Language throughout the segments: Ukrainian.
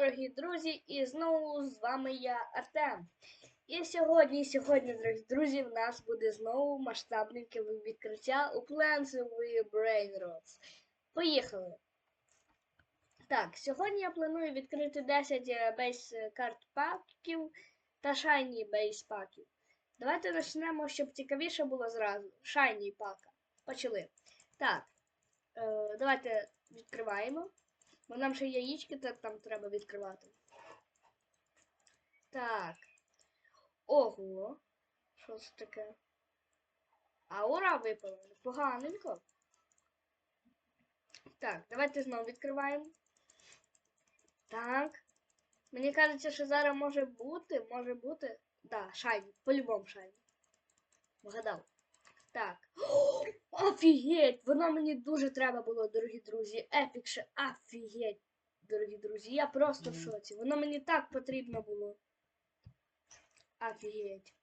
дорогі друзі, і знову з вами я Артем. І сьогодні, сьогодні, дорогі друзі, в нас буде знову масштабненьке відкриття у Plenty Brain Rots. Поїхали! Так, сьогодні я планую відкрити 10 е, бейс карт паків та шайні бейс паків. Давайте почнемо, щоб цікавіше було зразу. Шайні пака. Почали. Так, е, давайте відкриваємо. Бо нам ще яєчки там треба відкривати. Так. Ого. Що це таке? Аура випала. Поганенько. Так, давайте знову відкриваємо. Так. Мені кажеться, що зараз може бути, може бути. Да, шайні, по-любому шайні. Вгадав. Так. Офігеть! Воно мені дуже треба було, дорогі друзі. Епік ще офігеть, дорогі друзі. Я просто в шоці. Воно мені так потрібно було. Офігеть.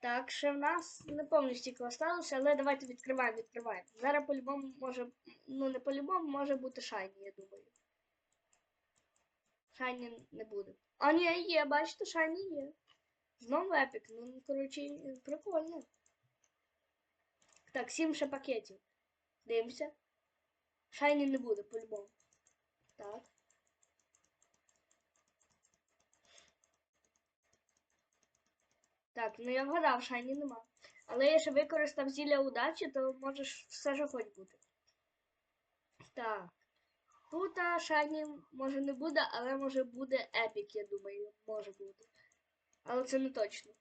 Так, ще в нас не повністю стільки осталося, але давайте відкриваємо, відкриваємо. Зараз по-любому може. Ну, не по-любому може бути шайні, я думаю. Шайні не буде. А ні, є, бачите, шайні є. Знову епік. Ну, коротше, прикольно. Так, сім ще пакетів. Дивимося. Шайні не буде, по-любому. Так. Так, ну я вгадав, шайні нема. Але я ще використав зілля удачі, то може все ж хоч бути. Так. Тут шайні може не буде, але може буде епік, я думаю, може бути. Але це не точно.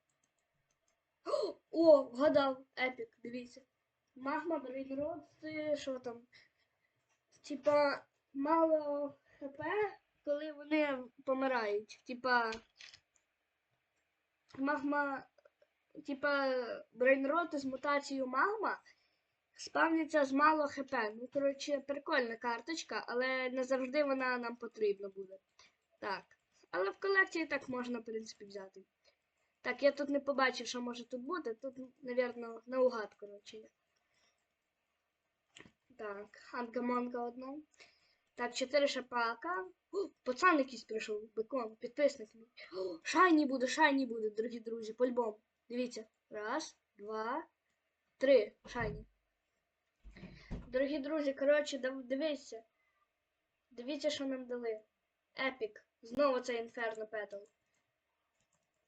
О, вгадав, епік, дивіться. Магма, Брейнрод, що там? Типа, мало ХП, коли вони помирають. Типа. Магма. Типа, Брейнрод з мутацією магма спавниться з мало ХП. Ну, коротше, прикольна карточка, але не завжди вона нам потрібна буде. Так. Але в колекції так можна, в принципі, взяти. Так, я тут не побачив, що може тут бути. Тут, напевно, наугад, коротше. Так, Ангамонка одна. Так, чотири шапака. О, пацан якийсь прийшов, бекон, підписник мій. Шайні буде, шайні буде, дорогі друзі, по-любому. Дивіться. Раз, два, три. Шайні. Дорогі друзі, коротше, дивіться. Дивіться, що нам дали. Епік. Знову це Інферно Петл.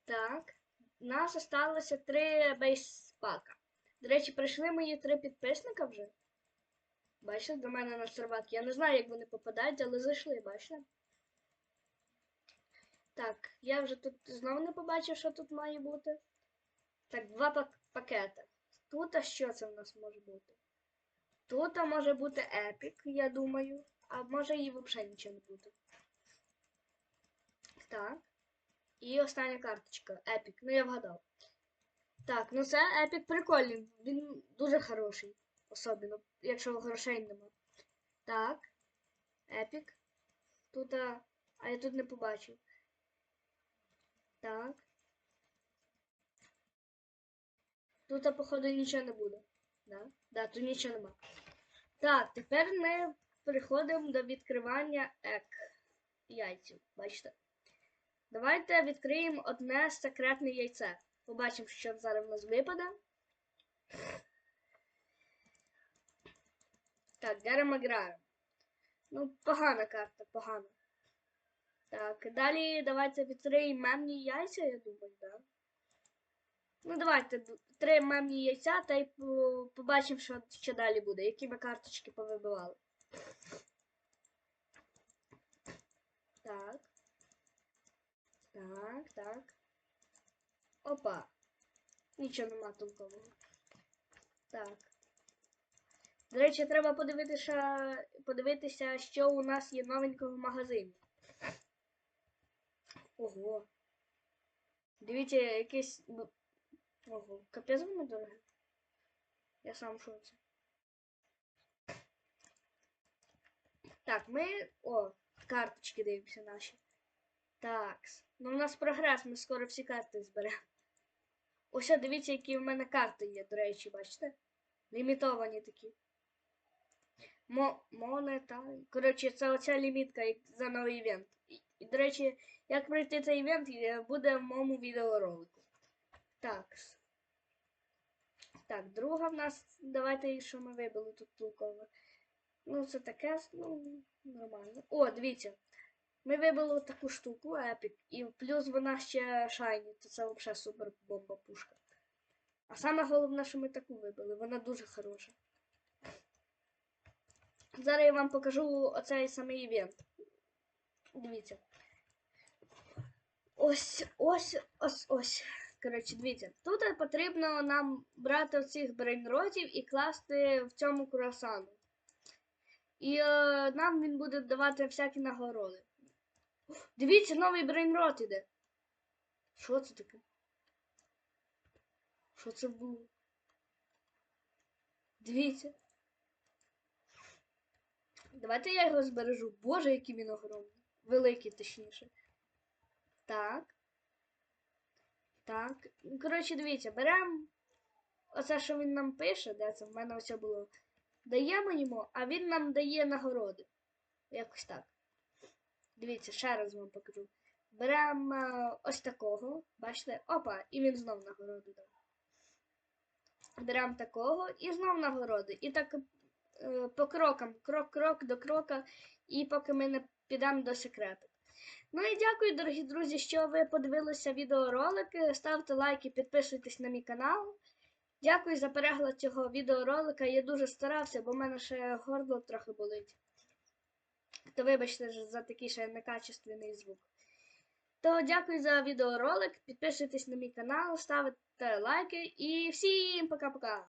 Так. У нас осталося три бейспака. До речі, прийшли мої три підписника вже. Бачите, до мене на сервак. Я не знаю, як вони попадають, але зайшли, бачите? Так, я вже тут знову не побачив, що тут має бути. Так, два пак пакети. Тут а що це в нас може бути? Тут може бути епік, я думаю. А може і взагалі нічого не буде. Так. І остання карточка. Епік. Ну я вгадав. Так, ну це епік прикольний. Він дуже хороший. Особливо, якщо грошей нема. Так. Епік. Тут. А, а я тут не побачив. Так. Тут, походу, нічого не буде. Да? Да, тут нічого нема. Так, тепер ми переходимо до відкривання ек яйців. Бачите? Давайте відкриємо одне секретне яйце. Побачимо, що зараз в нас випаде. Так, Гера граємо. Ну, погана карта, погана. Так, далі давайте відкриємо мемні яйця, я думаю, так. Да? Ну, давайте три мемні яйця та й побачимо, що, що далі буде, які ми карточки повибивали. Так. Так, так. Опа. Нічого нема толкового. Так. До речі, треба подивитися, подивитися, що у нас є новенького в магазині. Ого. Дивіться, якийсь. Ого, капець воно дороге. Я сам шоці. Так, ми. О, карточки дивимося наші. Так. Ну, у нас прогрес, ми скоро всі карти зберемо. Ось, дивіться, які в мене карти є, до речі, бачите? Лімітовані такі. Мо, монета. Коротше, це оця лімітка за новий івент. І, до речі, як пройти цей івент, е, буде в моєму відеоролику. Так. Так, друга в нас. Давайте, що ми вибили тут толково. Ну, це таке, ну, нормально. О, дивіться. Ми вибили таку штуку, епік, і плюс вона ще шайні, то це взагалі супер бомба пушка. А саме головне, що ми таку вибили, вона дуже хороша. Зараз я вам покажу оцей самий івент. Дивіться. Ось, ось, ось, ось. Коротше, дивіться, тут потрібно нам брати оцих брейнротів і класти в цьому круасану. І е, нам він буде давати всякі нагороди. Дивіться, новий брейнрот іде. Що це таке? Що це було? Дивіться. Давайте я його збережу. Боже, який він огромний. Великий, точніше. Так. Так. Коротше, дивіться, беремо. Оце, що він нам пише, де це в мене все було. Даємо йому, а він нам дає нагороди. Якось так. Дивіться, ще раз вам покажу. Беремо е, ось такого. Бачите? Опа, і він знов нагороду дав. Беремо такого і знов нагороди. І так по крокам, крок-крок до крока, і поки ми не підемо до секрету. Ну і дякую, дорогі друзі, що ви подивилися відеоролики. Ставте лайки, підписуйтесь на мій канал. Дякую за перегляд цього відеоролика. Я дуже старався, бо в мене ще горло трохи болить. То вибачте за такий ще некачественний звук. То дякую за відеоролик. Підписуйтесь на мій канал, ставте лайки і всім пока-пока!